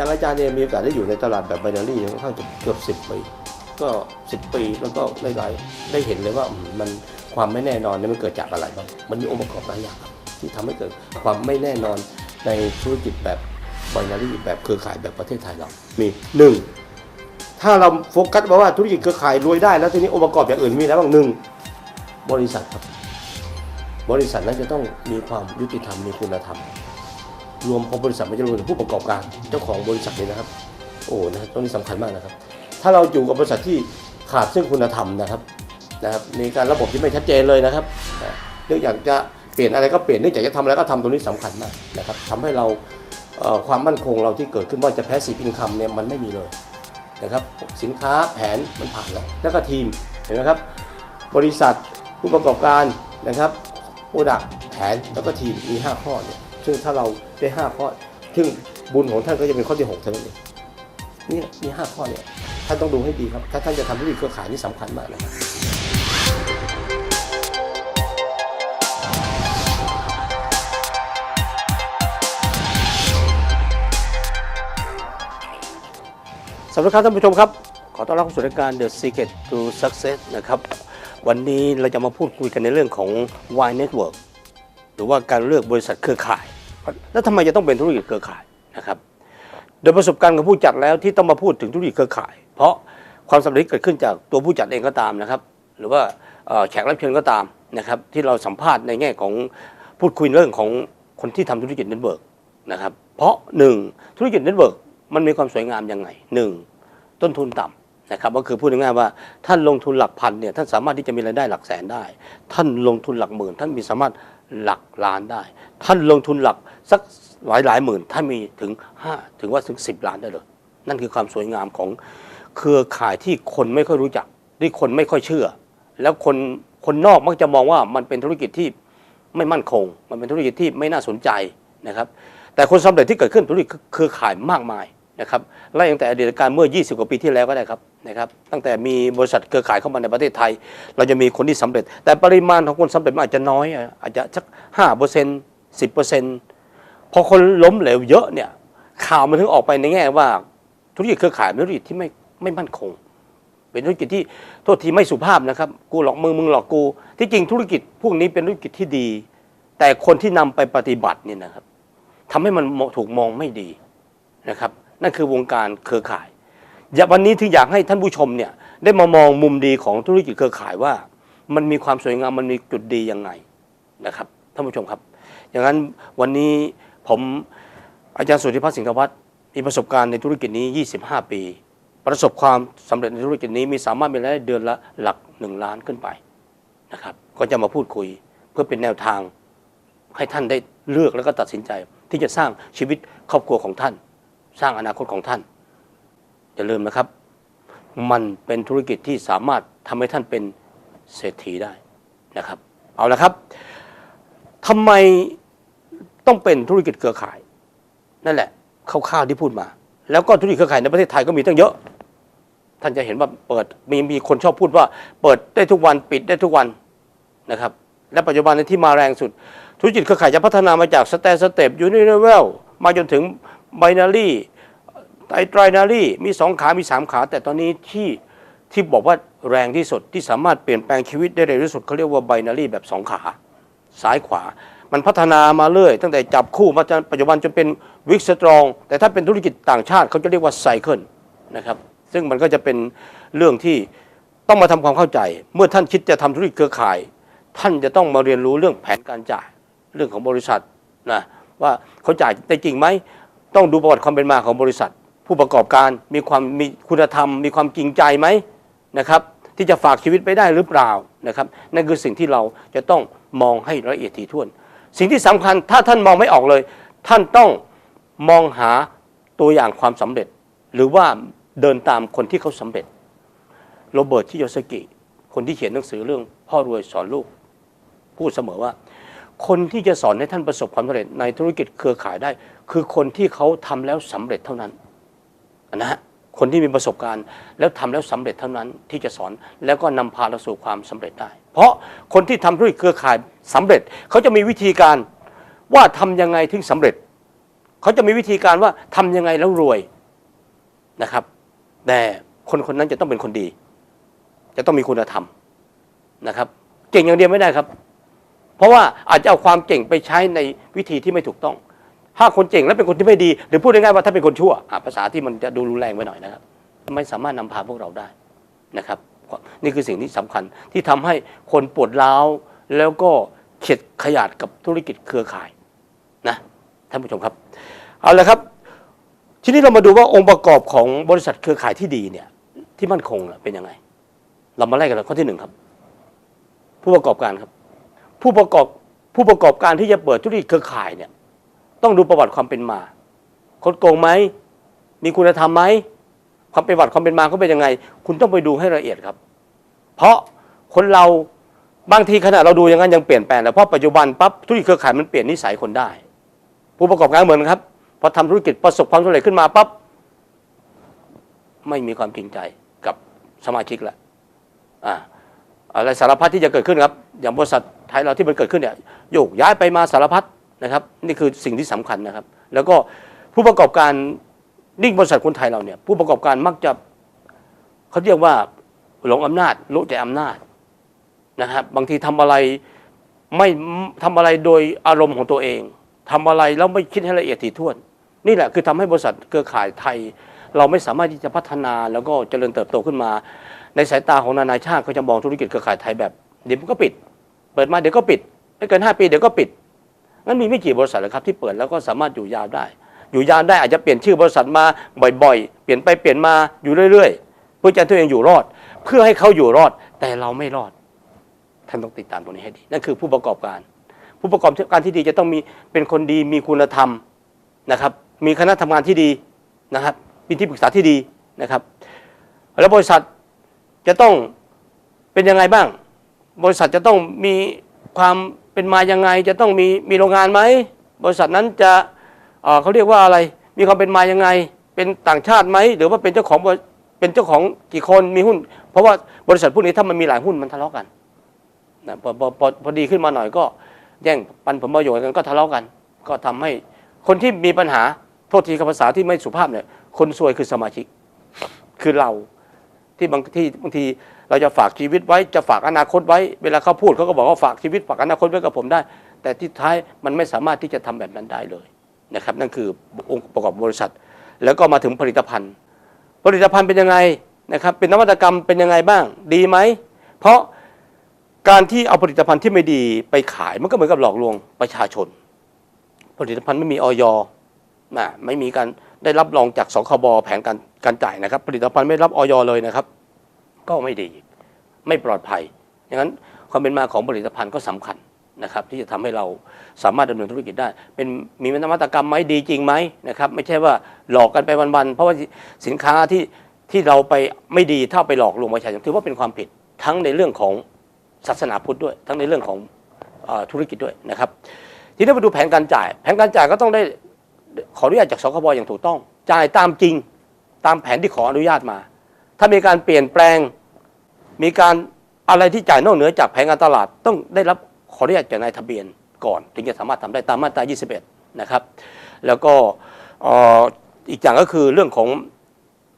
อย่างอาจารย์เนี่ยมีโอกาสได้อยู่ในตลาดแบบไบนารี่ค่อนข้างจะเกือบสิบปี ก็สิบปีแล้วก็ได้หลายได้เห็นเลยว่ามันความไม่แน่นอนเนี่ยมันเกิดจากอะไรบ้างมันมีองค์ประกอบหลายอย่างที่ทำให้เกิดความไม่แน่นอนในธุรกิจแบบไบนารี่แบบเครือข่ายแบบประเทศไทยเรา มีหนึ่งถ้าเราโฟกัสมาว่าธุรกิจเครือข่ายรวยได้ แล้วทีนี้องค์ประกอบอย่างอื่นมีแล้วบ้างหนึ่งบริษัทครับ บริษัทนั้นจะต้องมีความยุติธรรมมีคุณธรรม รวมพอบริษัทมันจะรวมถึงผู้ประกอบการเจ้าของบริษัทเลยนะครับ โอ้นะตรงนี้สำคัญมากนะครับ ถ้าเราอยู่กับบริษัทที่ขาดซึ่งคุณธรรมนะครับนะครับมีการระบบที่ไม่ชัดเจนเลยนะครับเนื่องจากจะเปลี่ยนอะไรก็เปลี่ยนเนื่องจากจะทำอะไรก็ทำตรงนี้สำคัญมากนะครับทำให้เราความมั่นคงเราที่เกิดขึ้นว่าจะแพ้สีพินคำเนี่ยมันไม่มีเลยนะครับสินค้าแผนมันผ่านแล้วแล้วก็ทีมเห็นไหมครับ บริษัทผู้ประกอบการนะครับโปรดักแผนแล้วก็ทีมมี 5 ข้อเนี่ย ซึ่งถ้าเราได้5ข้อซึ่งบุญของท่านก็จะเป็นข้อที่6เท่านั้นเองนี่มี5ข้อเนี่ยท่านต้องดูให้ดีครับ ถ้าท่านจะทำธุรกิจเครือข่ายนี่สำคัญมากนะครับสวัสดีครับท่านผู้ชมครับ ขอต้อนรับเข้าสู่รายการ The Secret to Success นะครับ วันนี้เราจะมาพูดคุยกันในเรื่องของ Y Network รือว่าการเลือกบริษัทเครือข่าย แล้วทำไมจะต้องเป็นธุรกิจเครือข่ายนะครับ โดยประสบการณ์ของผู้จัดแล้วที่ต้องมาพูดถึงธุรกิจเครือข่าย เพราะความสำเร็จเกิดขึ้นจากตัวผู้จัดเองก็ตามนะครับ หรือว่าแขกรับเชิญก็ตามนะครับ ที่เราสัมภาษณ์ในแง่ของพูดคุยเรื่องของคนที่ทำธุรกิจเน็ตเวิร์กนะครับ เพราะหนึ่งธุรกิจเน็ตเวิร์กมันมีความสวยงามยังไงหนึ่งต้นทุนต่ำนะครับก็คือพูดง่ายๆว่าท่านลงทุนหลักพันเนี่ยท่านสามารถที่จะมีรายได้หลักแสนได้ ท่านลงทุนหลักหมื่น ท่านมีสามารถ หลักล้านได้ ท่านลงทุนหลักสักหลายหลายหมื่นท่านมีถึง5ถึงว่าถึง10ล้านได้เลย นั่นคือความสวยงามของเครือข่ายที่คนไม่ค่อยรู้จัก ที่คนไม่ค่อยเชื่อ แล้วคนคนนอกมักจะมองว่ามันเป็นธุรกิจที่ไม่มั่นคง มันเป็นธุรกิจที่ไม่น่าสนใจนะครับ แต่คนสำเร็จที่เกิดขึ้นธุรกิจเครือข่ายมากมายนะครับไล่ตั้งแต่อดีตการเมื่อ 20 กว่าปีที่แล้วก็ได้ครับ นะครับตั้งแต่มีบริษัทเครือข่ายเข้ามาในประเทศไทย เราจะมีคนที่สำเร็จ แต่ปริมาณของคนสำเร็จมันอาจจะน้อยอาจจะสักห้าเปอร์เซ็นต์สิบเปอร์เซ็นต์พอคนล้มเหลวเยอะเนี่ยข่าวมันถึงออกไปในแง่ว่าธุรกิจเครือข่ายเป็นธุรกิจที่ไม่ไม่มั่นคง เป็นธุรกิจที่โทษทีไม่สุภาพนะครับ กูหลอกมึงมึงหลอกกู ที่จริงธุรกิจพวกนี้เป็นธุรกิจที่ดี แต่คนที่นำไปปฏิบัติเนี่ยนะครับทำให้มันถูกมองไม่ดีนะครับ นั่นคือวงการเครือข่าย อย่าวันนี้ถึงอยากให้ท่านผู้ชมเนี่ยได้มามองมุมดีของธุรกิจเครือข่ายว่า มันมีความสวยงามมันมีจุดดียังไงนะครับท่านผู้ชมครับ อย่างนั้นวันนี้ผมอาจารย์สุทธิพัฒน์สิงห์วัฒน์มีประสบการณ์ในธุรกิจนี้ 25 ปี ประสบความสำเร็จในธุรกิจนี้มีสามารถมีรายได้เดือนละหลัก 1 ล้านขึ้นไปนะครับก็จะมาพูดคุยเพื่อเป็นแนวทางให้ท่านได้เลือกแล้วก็ตัดสินใจ ที่จะสร้างชีวิตครอบครัวของท่าน สร้างอนาคตของท่าน อย่าลืมนะครับ มันเป็นธุรกิจที่สามารถทำให้ท่านเป็นเศรษฐีได้นะครับ เอาละครับทำไมต้องเป็นธุรกิจเครือข่าย นั่นแหละคร่าวๆที่พูดมา แล้วก็ธุรกิจเครือข่ายในประเทศไทยก็มีตั้งเยอะ ท่านจะเห็นว่าเปิดมีมีคนชอบพูดว่า เปิดได้ทุกวันปิดได้ทุกวันนะครับ และปัจจุบันในที่มาแรงสุด ธุรกิจเครือข่ายจะพัฒนามาจากสแตสเต็ปยูนิเวลมาจนถึงไบนารี ไตรไตรนารีมีสองขา มีสามขา แต่ตอนนี้ที่ที่บอกว่าแรงที่สุดที่สามารถเปลี่ยนแปลงชีวิตได้เร็วที่สุดเขาเรียกว่าไบนารีแบบสองขา ซ้ายขวา มันพัฒนามาเรื่อยตั้งแต่จับคู่มาจนปัจจุบันจนเป็นวิกสตรอง แต่ถ้าเป็นธุรกิจต่างชาติเขาจะเรียกว่าไซเคิลนะครับซึ่งมันก็จะเป็นเรื่องที่ต้องมาทำความเข้าใจ เมื่อท่านคิดจะทำธุรกิจเครือข่าย ท่านจะต้องมาเรียนรู้เรื่องแผนการจ่ายเรื่องของบริษัทนะว่าเขาจ่ายได้จริงไหมต้องดูประวัติความเป็นมาของบริษัท ผู้ประกอบการมีความมีคุณธรรม มีความจริงใจไหมนะครับที่จะฝากชีวิตไปได้หรือเปล่านะครับนั่นคือสิ่งที่เราจะต้องมองให้ละเอียดถี่ถ้วน สิ่งที่สำคัญถ้าท่านมองไม่ออกเลย ท่านต้องมองหาตัวอย่างความสำเร็จ หรือว่าเดินตามคนที่เขาสำเร็จโรเบิร์ตชิโยสกิคนที่เขียนหนังสือเรื่องพ่อรวยสอนลูก พูดเสมอว่า คนที่จะสอนให้ท่านประสบความสำเร็จในธุรกิจเครือข่ายได้ คือคนที่เขาทำแล้วสำเร็จเท่านั้น นะฮะคนที่มีประสบการณ์ แล้วทำแล้วสำเร็จเท่านั้นที่จะสอนแล้วก็นำพาเราสู่ความสำเร็จได้ เพราะคนที่ทำธุรกิจเครือข่ายสำเร็จ เขาจะมีวิธีการว่าทำยังไงถึงสำเร็จ เขาจะมีวิธีการว่าทำยังไงแล้วรวยนะครับ แต่คนคนนั้นจะต้องเป็นคนดี จะต้องมีคุณธรรมนะครับ เก่งอย่างเดียวไม่ได้ครับ เพราะว่าอาจจะเอาความเก่งไปใช้ในวิธีที่ไม่ถูกต้อง ถ้าคนเก่งแล้วเป็นคนที่ไม่ดี หรือพูดง่ายๆว่าถ้าเป็นคนชั่วภาษาที่มันจะดูรุนแรงไปหน่อยนะครับ ไม่สามารถนำพาพวกเราได้นะครับ นี่คือสิ่งที่สำคัญที่ทำให้คนปวดร้าวแล้วก็เข็ดขยาดกับธุรกิจเครือข่ายนะท่านผู้ชมครับ เอาละครับ ทีนี้เรามาดูว่าองค์ประกอบของบริษัทเครือข่ายที่ดีเนี่ย ที่มั่นคงเป็นยังไง เรามาไล่กันเลยข้อที่หนึ่งครับ ผู้ประกอบการครับ ผู้ประกอบผู้ประกอบการที่จะเปิดธุรกิจเครือข่ายเนี่ย ต้องดูประวัติความเป็นมา คดโกงไหม มีคุณธรรมไหม ความเป็นประวัติความเป็นมาเขาเป็นยังไง คุณต้องไปดูให้ละเอียดครับ เพราะคนเราบางทีขณะเราดูอย่างนั้นยังเปลี่ยนแปลงแต่เพราะปัจจุบันปั๊บธุรกิจเครือข่ายมันเปลี่ยนนิสัยคนได้ ผู้ประกอบการเหมือนครับพอทำธุรกิจประสบความสำเร็จขึ้นมาปั๊บไม่มีความจริงใจกับสมาชิกละอ่าอะไรสารพัดที่จะเกิดขึ้นครับ อย่างบริษัทไทยเราที่มันเกิดขึ้นเนี่ยโยกย้ายไปมาสารพัด นะครับนี่คือสิ่งที่สำคัญนะครับ แล้วก็ผู้ประกอบการนิ่งบริษัทคนไทยเราเนี่ยผู้ประกอบการมักจะเขาเรียกว่าหลงอำนาจรู้ใจอำนาจนะครับบางทีทำอะไรไม่ทำอะไรโดยอารมณ์ของตัวเองทำอะไรแล้วไม่คิดให้ละเอียดถี่ถ้วน นี่แหละคือทำให้บริษัทเครือข่ายไทย เราไม่สามารถที่จะพัฒนาแล้วก็เจริญเติบโตขึ้นมา ในสายตาของนานาชาติเขาจะมองธุรกิจเครือข่ายไทยแบบเดี๋ยวก็ปิด เปิดมาเดี๋ยวก็ปิดไม่เกิน5ปีเดี๋ยวก็ปิด งั้นมีไม่กี่บริษัทเลยครับที่เปิดแล้วก็สามารถอยู่ยาวได้ อยู่ยาวได้อาจจะเปลี่ยนชื่อบริษัทมาบ่อยๆ เปลี่ยนไปเปลี่ยนมาอยู่เรื่อยๆ เพื่อจะตัวเองอยู่รอด เพื่อให้เขาอยู่รอด แต่เราไม่รอด ท่านต้องติดตามตรงนี้ให้ดีนั่นคือผู้ประกอบการ ผู้ประกอบการที่ดีจะต้องมีเป็นคนดีมีคุณธรรมนะครับ มีคณะทำงานที่ดีนะครับมีที่ปรึกษาที่ดีนะครับแล้วบริษัทจะต้องเป็นยังไงบ้าง บริษัทจะต้องมีความ เป็นมายังไงจะต้องมีมีโรงงานไหมบริษัทนั้นจะเขาเรียกว่าอะไร มีความเป็นมายังไง เป็นต่างชาติไหมหรือว่าเป็นเจ้าของบริเป็นเจ้าของกี่คนมีหุ้น เพราะว่าบริษัทพวกนี้ถ้ามันมีหลายหุ้นมันทะเลาะกันนะพอพอพอพอดีขึ้นมาหน่อยก็แย่งปันผลประโยชน์กันก็ทะเลาะกัน ก็ทำให้คนที่มีปัญหาโทษทีกับภาษาที่ไม่สุภาพเนี่ยคนซวยคือสมาชิก คือเรา ที่บางที่บางทีเราจะฝากชีวิตไว้จะฝากอนาคตไว้ เวลาเขาพูดเขาก็บอกว่าฝากชีวิตฝากอนาคตไว้กับผมได้ แต่ที่ท้ายมันไม่สามารถที่จะทำแบบนั้นได้เลยนะครับนั่นคือองค์ประกอบบริษัท แล้วก็มาถึงผลิตภัณฑ์ ผลิตภัณฑ์เป็นยังไงนะครับเป็นนวัตกรรมเป็นยังไงบ้าง ดีไหม เพราะการที่เอาผลิตภัณฑ์ที่ไม่ดีไปขายมันก็เหมือนกับหลอกลวงประชาชน ผลิตภัณฑ์ไม่มีออย นะไม่มีการได้รับรองจากสคบแผนการการจ่ายนะครับ ผลิตภัณฑ์ไม่รับออยเลยนะครับ ก็ไม่ดีไม่ปลอดภัยอย่างนั้นความเป็นมาของผลิตภัณฑ์ก็สำคัญนะครับ ที่จะทำให้เราสามารถดำเนินธุรกิจได้ เป็นมีนวัตกรรมไหมดีจริงไหมนะครับ ไม่ใช่ว่าหลอกกันไปวันๆเพราะว่าสินค้าที่ที่เราไปไม่ดีถ้าไปหลอกลวงประชาชนถือว่าเป็นความผิดทั้งในเรื่องของศาสนาพุทธด้วย ทั้งในเรื่องของอธุรกิจด้วยนะครับ ทีนี้มาดูแผนการจ่าย แผนการจ่ายก็ต้องได้ ขออนุญาตจากสคบอย่างถูกต้อง จ่ายตามจริงตามแผนที่ขออนุญาตมา ถ้ามีการเปลี่ยนแปลง มีการอะไรที่จ่ายนอกเหนือจากแผนการตลาด ต้องได้รับขออนุญาตจากนายทะเบียนก่อน ถึงจะสามารถทำได้ตามมาตรา 21 นะครับ แล้วก็อีกอย่างก็คือเรื่องของ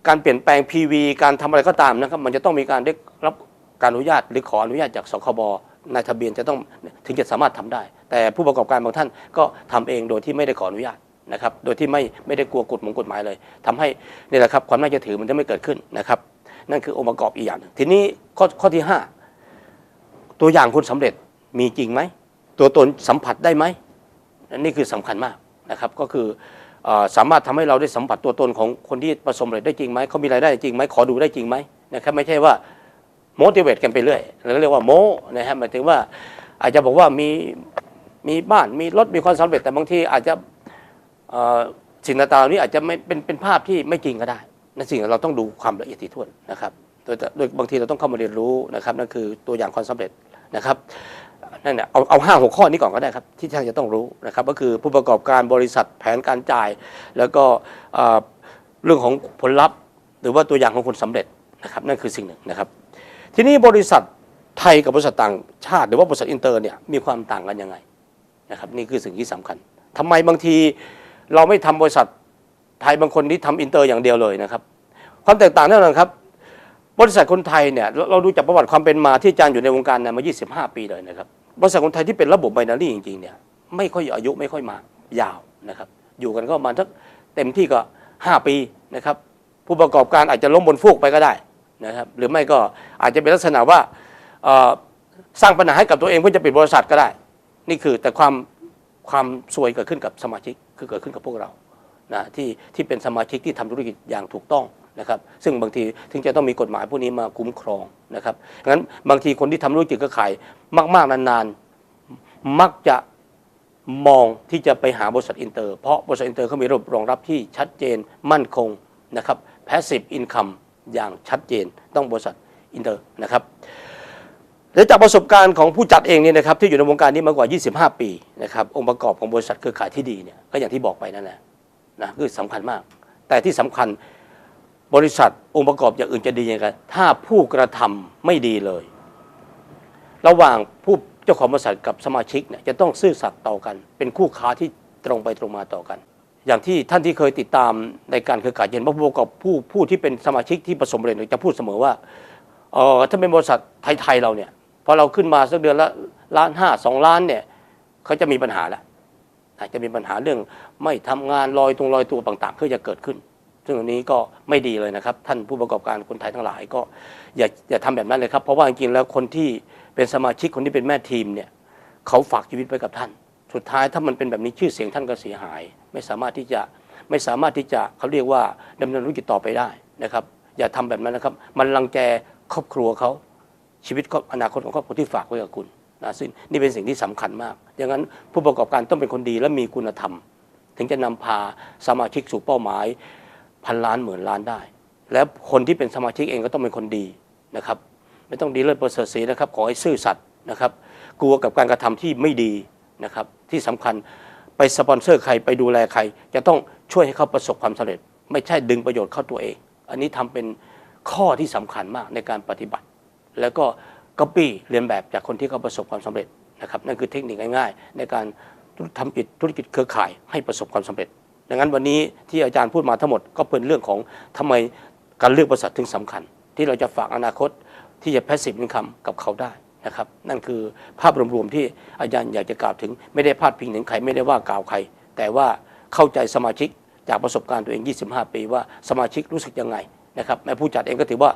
การเปลี่ยนแปลง PV การทำอะไรก็ตามนะครับ มันจะต้องมีการได้รับการอนุญาตหรือขออนุญาตจากสคบนายทะเบียนจะต้องถึงจะสามารถทำได้ แต่ผู้ประกอบการบางท่านก็ทำเองโดยที่ไม่ได้ขออนุญาต นะครับโดยที่ไม่ไม่ได้กลัวกฎหมงกฎหมายเลยทำให้นี่แหละครับความน่าเชื่อถือมันจะไม่เกิดขึ้นนะครับ นั่นคือองค์ประกอบอีกอย่างนึงทีนี้ข้อข้อที่ 5 ตัวอย่างคนสำเร็จมีจริงไหมตัวตนสัมผัสได้ไหมอันนี่คือสำคัญมากนะครับก็คือสามารถทำให้เราได้สัมผัสตัวตนของคนที่ประสบเร็จได้จริงไหมเขามีรายได้จริงไหมขอดูได้จริงไหมนะครับไม่ใช่ว่าโม t i เวตกันไปเรื่อยเราเรียกว่าโมนะฮะหมายถึงว่าอาจจะบอกว่ามีมีบ้านมีรถมีความสำเร็จแต่บางทีอาจจะ สิ่งต่างๆนี้อาจจะไม่เป็นเป็นภาพที่ไม่จริงก็ได้นั่นสิ่งเราต้องดูความละเอียดถี่ถ้วนนะครับโดยโดยบางทีเราต้องเข้ามาเรียนรู้นะครับนั่นคือตัวอย่างความสำเร็จนะครับนั่นแหละเอาเอาห้าหกข้อนี้ก่อนก็ได้ครับ ที่ท่านจะต้องรู้นะครับ ก็คือผู้ประกอบการบริษัทแผนการจ่าย แล้วก็เอ่อเรื่องของผลลัพธ์ หรือว่าตัวอย่างของคนสำเร็จนะครับนั่นคือสิ่งหนึ่งนะครับ ทีนี้บริษัทไทยกับบริษัทต่างชาติ หรือว่าบริษัทอินเตอร์เนี่ยมีความต่างกันยังไงนะครับนี่คือสิ่งที่สำคัญทำไมบางที เราไม่ทำบริษัทไทยบางคนที่ทำอินเตอร์อย่างเดียวเลยนะครับ ความแตกต่างแน่นอนครับ บริษัทคนไทยเนี่ยเราดูจากประวัติความเป็นมาที่อาจารย์อยู่ในวงการเนี่ยมา 25 ปีเลยนะครับบริษัทคนไทยที่เป็นระบบไบนารี่จริงๆเนี่ยไม่ค่อยอายุไม่ค่อยมายาวนะครับ อยู่กันก็ประมาณสักเต็มที่ก็ 5 ปีนะครับ ผู้ประกอบการอาจจะล้มบนฟูกไปก็ได้นะครับ หรือไม่ก็อาจจะเป็นลักษณะว่าสร้างปัญหาให้กับตัวเองเพื่อจะปิดบริษัทก็ได้ นี่คือแต่ความความซวยเกิดขึ้นกับสมาชิก คือเกิดขึ้นกับพวกเรานะที่ที่เป็นสมาชิกที่ทำธุรกิจอย่างถูกต้องนะครับ ซึ่งบางทีถึงจะต้องมีกฎหมายพวกนี้มาคุ้มครองนะครับงั้นบางทีคนที่ทำธุรกิจก็ขายมาก ๆ นานๆ มักจะมองที่จะไปหาบริษัทอินเตอร์ เพราะบริษัทอินเตอร์เขามีระบบรองรับที่ชัดเจนมั่นคงนะครับ passive income อย่างชัดเจนต้องบริษัทอินเตอร์นะครับ และจากประสบการณ์ของผู้จัดเองเนี่ยนะครับที่อยู่ในวงการนี้มากกว่า 25 ปีนะครับองค์ประกอบของบริษัทเครือข่ายที่ดีเนี่ยก็อย่างที่บอกไปนั่นแหละนะคือสำคัญมาก แต่ที่สำคัญบริษัทองค์ประกอบอย่างอื่นจะดียังไงถ้าผู้กระทำไม่ดีเลย ระหว่างผู้เจ้าของบริษัทกับสมาชิกเนี่ยจะต้องซื่อสัตย์ต่อกัน เป็นคู่ค้าที่ตรงไปตรงมาต่อกัน อย่างที่ท่านที่เคยติดตามในการเครือข่ายเห็นผู้ประกอบผู้ผู้ที่เป็นสมาชิกที่ประสบความเร็จจะพูดเสมอว่าเออถ้าเป็นบริษัทไทยๆเราเนี่ย พอเราขึ้นมาสักเดือนละล้านห้าสองล้านเนี่ยเขาจะมีปัญหาแล้วอาจจะมีปัญหาเรื่องไม่ทำงานลอยตรงลอยตัวต่างๆก็จะเกิดขึ้น ซึ่งอันนี้ก็ไม่ดีเลยนะครับ ท่านผู้ประกอบการคนไทยทั้งหลายก็อย่าอย่าทำแบบนั้นเลยครับเพราะว่าจริงๆแล้วคนที่เป็นสมาชิกคนที่เป็นแม่ทีมเนี่ยเขาฝากชีวิตไว้กับท่าน สุดท้ายถ้ามันเป็นแบบนี้ชื่อเสียงท่านก็เสียหาย ไม่สามารถที่จะไม่สามารถที่จะเขาเรียกว่าดำเนินธุรกิจต่อไปได้นะครับ อย่าทำแบบนั้นนะครับ มันรังแกครอบครัวเขา ชีวิตครอบอนาคตของครอบครัวที่ฝากไว้กับคุณนะซึ่งนี่เป็นสิ่งที่สำคัญมากดังนั้นผู้ประกอบการต้องเป็นคนดีและมีคุณธรรม ถึงจะนำพาสมาชิกสู่เป้าหมายพันล้านหมื่นล้านได้ และคนที่เป็นสมาชิกเองก็ต้องเป็นคนดีนะครับ ไม่ต้องดีเลิศประเสริฐศรีนะครับ ขอให้ซื่อสัตย์นะครับ กลัวกับการกระทำที่ไม่ดีนะครับ ที่สำคัญไปสปอนเซอร์ใครไปดูแลใคร จะต้องช่วยให้เขาประสบความสำเร็จ ไม่ใช่ดึงประโยชน์เข้าตัวเอง อันนี้ทำเป็นข้อที่สำคัญมากในการปฏิบัติ แล้วก็ก๊อปปี้เรียนแบบจากคนที่เขาประสบความสำเร็จนะครับนั่นคือเทคนิคง่ายๆ ในการทำกิจธุรกิจเครือข่ายให้ประสบความสำเร็จ ดังนั้นวันนี้ที่อาจารย์พูดมาทั้งหมดก็เป็นเรื่องของทำไมการเลือกบริษัทถึงสำคัญ ที่เราจะฝากอนาคตที่จะ passive income กับเขาได้นะครับนั่นคือภาพรวมๆที่อาจารย์อยากจะกล่าวถึง ไม่ได้พาดพิงถึงใครไม่ได้ว่ากล่าวใคร แต่ว่าเข้าใจสมาชิกจากประสบการณ์ตัวเอง 25 ปีว่าสมาชิกรู้สึกยังไงนะครับแม่ผู้จัดเองก็ถือว่า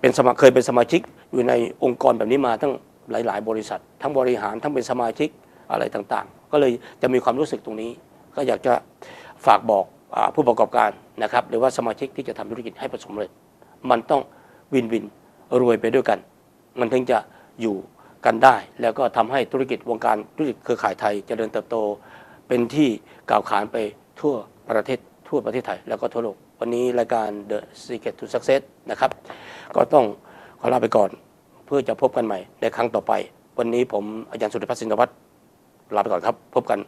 เป็นสมาเคยเป็นสมาชิกอยู่ในองค์กรแบบนี้มาตั้งหลาย ๆ บริษัท ทั้งบริหารทั้งเป็นสมาชิกอะไรต่างๆ ก็เลยจะมีความรู้สึกตรงนี้ ก็อยากจะฝากบอกอผู้ประกอบการนะครับ หรือว่าสมาชิกที่จะทำธุรกิจให้ประสบความสำเร็จ มันต้องวินวินรวยไปด้วยกัน มันถึงจะอยู่กันได้ แล้วก็ทำให้ธุรกิจวงการธุรกิจเครือข่ายไทยจเจริญเติบโต เป็นที่กล่าวขานไปทั่วประเทศทั่วประเทศไทย แล้วก็ทั่วโลกวันนี้รายการ The Secret to Success นะครับ ก็ต้องขอลาไปก่อน เพื่อจะพบกันใหม่ในครั้งต่อไป วันนี้ผมอาจารย์สุริพัฒน์สินวัฒน์ลาไปก่อนครับ พบกัน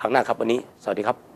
ครั้งหน้าครับวันนี้ สวัสดีครับ